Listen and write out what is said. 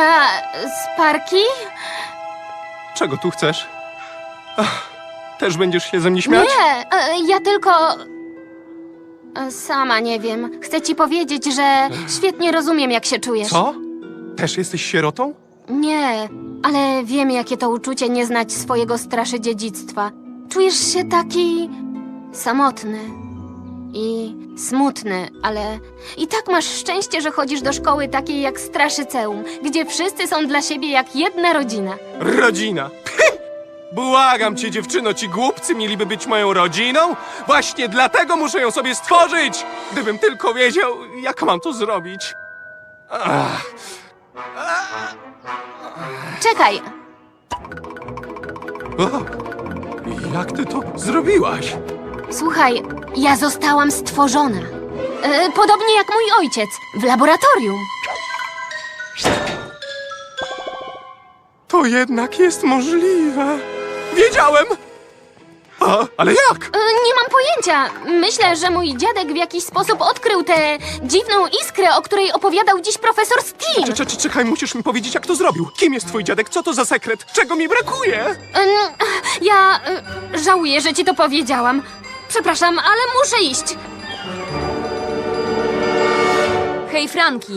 A, Sparki? Czego tu chcesz? Ach, też będziesz się ze mnie śmiać? Nie, e, ja tylko... e, Sama nie wiem. Chcę ci powiedzieć, że świetnie rozumiem, jak się czujesz. Co? Też jesteś sierotą? Nie, ale wiem, jakie to uczucie nie znać swojego straszy dziedzictwa. Czujesz się taki samotny i smutny, ale i tak masz szczęście, że chodzisz do szkoły takiej jak Straszyceum, gdzie wszyscy są dla siebie jak jedna rodzina. Rodzina. Błagam cię, dziewczyno, ci głupcy mieliby być moją rodziną? Właśnie dlatego muszę ją sobie stworzyć! Gdybym tylko wiedział, jak mam to zrobić. Ach, Czekaj, o, jak ty to zrobiłaś? Słuchaj, ja zostałam stworzona. E, podobnie jak mój ojciec, w laboratorium. To jednak jest możliwe. Wiedziałem! A, ale jak? E, Nie mam pojęcia. Myślę, że mój dziadek w jakiś sposób odkrył tę dziwną iskrę, o której opowiadał dziś profesor Steam. Cze- cze- Czekaj, musisz mi powiedzieć, jak to zrobił. Kim jest twój dziadek? Co to za sekret? Czego mi brakuje? Em, Ja e, żałuję, że ci to powiedziałam. Przepraszam, ale muszę iść. Hej, Franki,